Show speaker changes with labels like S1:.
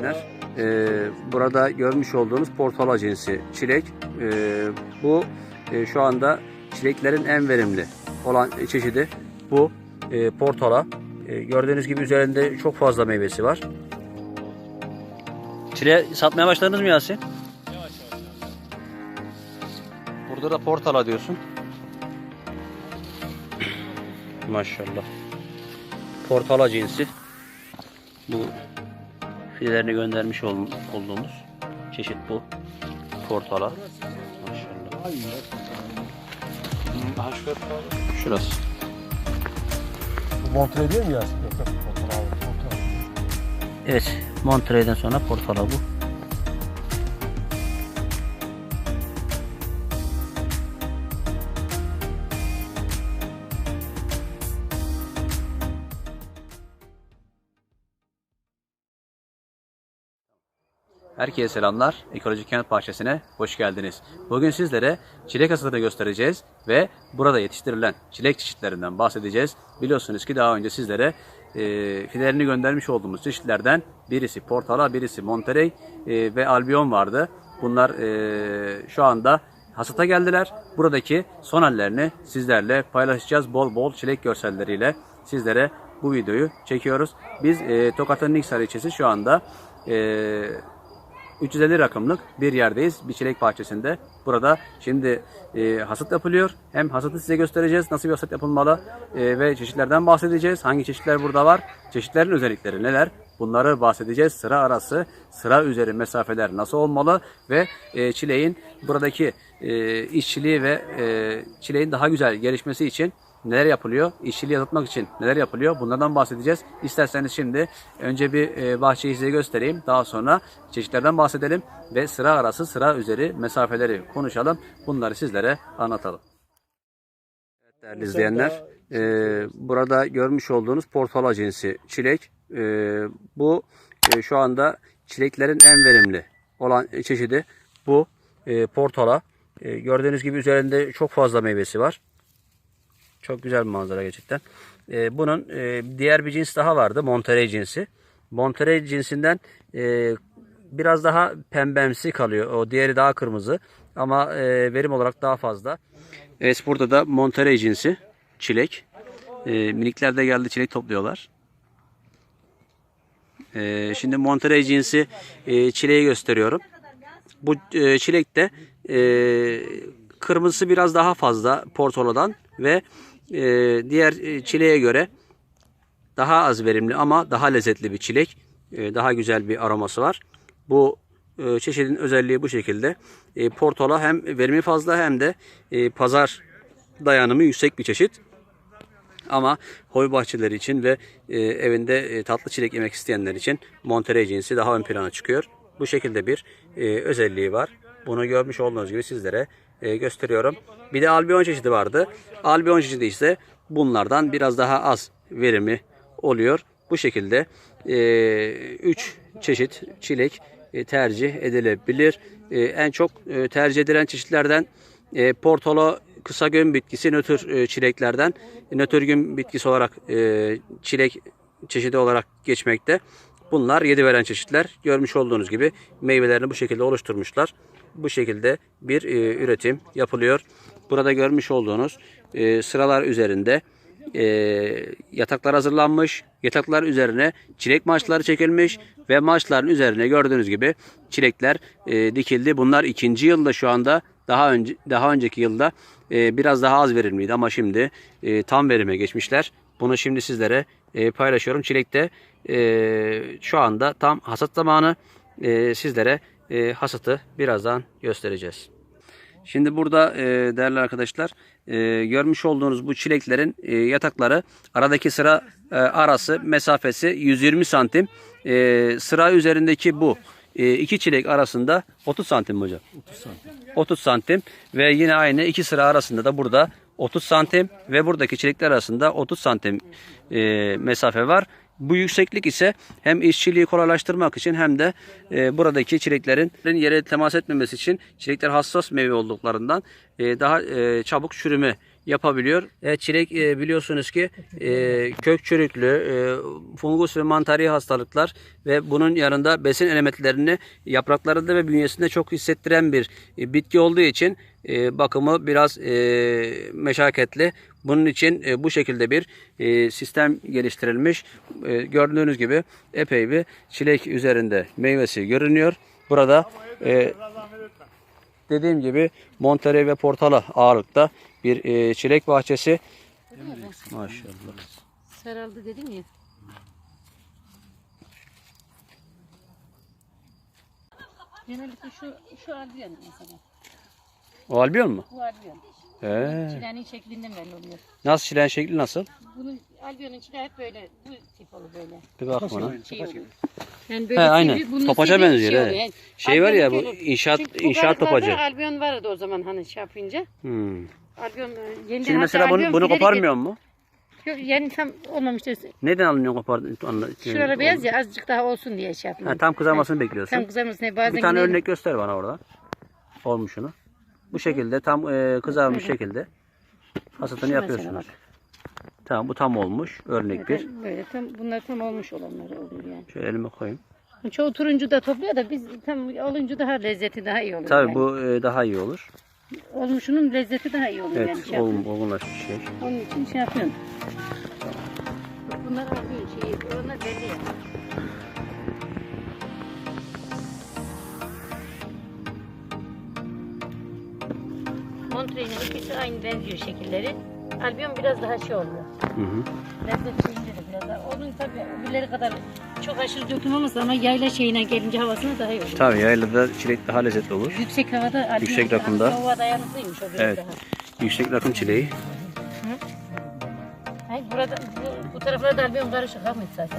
S1: izleyenler, e, burada görmüş olduğunuz portala cinsi çilek. E, bu e, şu anda çileklerin en verimli olan çeşidi bu e, portala. E, gördüğünüz gibi üzerinde çok fazla meyvesi var. Çile satmaya başladınız mı Yasin?
S2: Yavaş yavaş.
S1: Burada da portala diyorsun. Maşallah. Portala cinsi. Bu fidelerini göndermiş ol- olduğumuz çeşit bu. Portala. Maşallah. Şurası.
S2: Montre. Fotoğraf al, fotoğraf.
S1: Evet. Monterey'den sonra portala bu. Herkese selamlar. Ekolojik Kent Bahçesi'ne hoş geldiniz. Bugün sizlere çilek hasadını göstereceğiz ve burada yetiştirilen çilek çeşitlerinden bahsedeceğiz. Biliyorsunuz ki daha önce sizlere e, fidelerini göndermiş olduğumuz çeşitlerden birisi Portala, birisi Monterey e, ve Albion vardı. Bunlar e, şu anda hasata geldiler. Buradaki son hallerini sizlerle paylaşacağız. Bol bol çilek görselleriyle sizlere bu videoyu çekiyoruz. Biz e, Tokat'ın Niksar ilçesi şu anda e, 350 rakımlık bir yerdeyiz. Bir çilek bahçesinde. Burada şimdi e, hasat yapılıyor. Hem hasatı size göstereceğiz. Nasıl bir hasat yapılmalı e, ve çeşitlerden bahsedeceğiz. Hangi çeşitler burada var? Çeşitlerin özellikleri neler? Bunları bahsedeceğiz. Sıra arası, sıra üzeri mesafeler nasıl olmalı ve e, çileğin buradaki e, işçiliği ve e, çileğin daha güzel gelişmesi için neler yapılıyor? İşçiliği azaltmak için neler yapılıyor? Bunlardan bahsedeceğiz. İsterseniz şimdi önce bir e, bahçeyi size göstereyim. Daha sonra çeşitlerden bahsedelim ve sıra arası sıra üzeri mesafeleri konuşalım. Bunları sizlere anlatalım. Evet, değerli izleyenler, e, burada görmüş olduğunuz portala cinsi çilek. E, bu e, şu anda çileklerin en verimli olan çeşidi bu e, portala. E, gördüğünüz gibi üzerinde çok fazla meyvesi var. Çok güzel bir manzara gerçekten. Ee, bunun e, diğer bir cins daha vardı. Monterey cinsi. Monterey cinsinden e, biraz daha pembemsi kalıyor. O diğeri daha kırmızı. Ama e, verim olarak daha fazla. Evet burada da Monterey cinsi çilek. E, minikler de geldi çilek topluyorlar. E, şimdi Monterey cinsi e, çileği gösteriyorum. Bu e, çilekte e, kırmızısı biraz daha fazla portoladan ve e, diğer çileğe göre daha az verimli ama daha lezzetli bir çilek. E, daha güzel bir aroması var. Bu e, çeşidin özelliği bu şekilde. E, portola hem verimi fazla hem de e, pazar dayanımı yüksek bir çeşit. Ama hobi bahçeleri için ve e, evinde e, tatlı çilek yemek isteyenler için Monterey cinsi daha ön plana çıkıyor. Bu şekilde bir e, özelliği var. Bunu görmüş olduğunuz gibi sizlere e, gösteriyorum. Bir de albion çeşidi vardı. Albion çeşidi ise bunlardan biraz daha az verimi oluyor. Bu şekilde 3 çeşit çilek e, tercih edilebilir. E, en çok e, tercih edilen çeşitlerden e, portolo kısa gün bitkisi nötr e, çileklerden nötr gün bitkisi olarak e, çilek çeşidi olarak geçmekte. Bunlar yedi veren çeşitler. Görmüş olduğunuz gibi meyvelerini bu şekilde oluşturmuşlar. Bu şekilde bir e, üretim yapılıyor. Burada görmüş olduğunuz e, sıralar üzerinde e, yataklar hazırlanmış. Yataklar üzerine çilek maçları çekilmiş ve maçların üzerine gördüğünüz gibi çilekler e, dikildi. Bunlar ikinci yılda şu anda daha önce daha önceki yılda e, biraz daha az verimliydi ama şimdi e, tam verime geçmişler. Bunu şimdi sizlere e, paylaşıyorum. Çilekte e, şu anda tam hasat zamanı. E, sizlere e, hasatı birazdan göstereceğiz. Şimdi burada e, değerli arkadaşlar e, görmüş olduğunuz bu çileklerin e, yatakları aradaki sıra e, arası mesafesi 120 santim. E, sıra üzerindeki bu e, iki çilek arasında 30 santim mi hocam?
S2: 30 santim.
S1: 30 santim ve yine aynı iki sıra arasında da burada 30 santim ve buradaki çilekler arasında 30 santim e, mesafe var. Bu yükseklik ise hem işçiliği kolaylaştırmak için hem de e, buradaki çileklerin yere temas etmemesi için çilekler hassas meyve olduklarından e, daha e, çabuk çürüme yapabiliyor. E, çilek e, biliyorsunuz ki e, kök çürüklü, e, fungus ve mantari hastalıklar ve bunun yanında besin elementlerini yapraklarında ve bünyesinde çok hissettiren bir e, bitki olduğu için e, bakımı biraz e, meşakkatli. Bunun için e, bu şekilde bir e, sistem geliştirilmiş. E, gördüğünüz gibi epey bir çilek üzerinde meyvesi görünüyor. Burada e, dediğim gibi Monterey ve Portala ağırlıkta bir e, çilek bahçesi. Maşallah.
S3: Sarıldı dedin ya. Genellikle şu şu albiyon mesela.
S1: O albiyon mu?
S3: Bu albiyon.
S1: He.
S3: Çilenin şeklinden belli oluyor.
S1: Nasıl çileğin şekli nasıl?
S3: Bunun albiyonun içine hep böyle bu tip olur böyle.
S1: Bir bak bana.
S3: Şey olur. Yani
S1: He, aynen.
S3: bunun sivri bir
S1: benziyor, he.
S3: oluyor. Yani
S1: Şey var ya, bu
S3: olur.
S1: inşaat-
S3: Çünkü
S1: inşaat
S3: balıklarda
S1: topacı.
S3: Albiyon vardı o zaman hani şey yapınca.
S1: Hmm.
S3: Albiyon e, yeniden
S1: Şimdi mesela bunu,
S3: albiyon
S1: bunu koparmıyor mu?
S3: Yok yani tam olmamıştır.
S1: Neden alınıyor kopardın? Anla-
S3: Şuraları beyaz ya azıcık daha olsun diye şey yaptım.
S1: Ha, tam kızarmasını bekliyorsun.
S3: Tam kızarmasın diye bazen
S1: Bir tane
S3: yine-
S1: örnek göster bana orada. Olmuşunu. Bu şekilde tam e, kızarmış şekilde hasatını
S3: Şu
S1: yapıyorsunuz.
S3: mesela
S1: Tamam bu tam olmuş. Örnek bir.
S3: Böyle, böyle tam bunlar tam olmuş olanları oluyor yani.
S1: Şöyle elime koyayım.
S3: Çoğu turuncu da topluyor da biz tam olunca daha lezzeti daha iyi oluyor.
S1: Tabii
S3: yani.
S1: bu e, daha iyi olur.
S3: Olmuşunun lezzeti daha iyi oluyor yani.
S1: Evet,
S3: Şey
S1: olgun, olgunlaşmış şey.
S3: Onun için şey yapıyorum. Bunlar alıyor şeyi, onlar belli ya. Montreux'in ikisi aynı benziyor şekilleri. Albion biraz daha şey oluyor.
S1: Hı hı.
S3: Biraz daha. Onun tabii öbürleri kadar çok aşırı olmasa ama yayla şeyine gelince havasına daha iyi oluyor.
S1: Tabii yaylada çilek daha lezzetli olur.
S3: Yüksek havada albion
S1: Yüksek rakımda.
S3: Soğuğa dayanıklıymış o biraz
S1: Evet.
S3: daha.
S1: Yüksek rakım çileği.
S3: Hayır, burada bu, bu taraflarda albiyon karışık Ahmet zaten.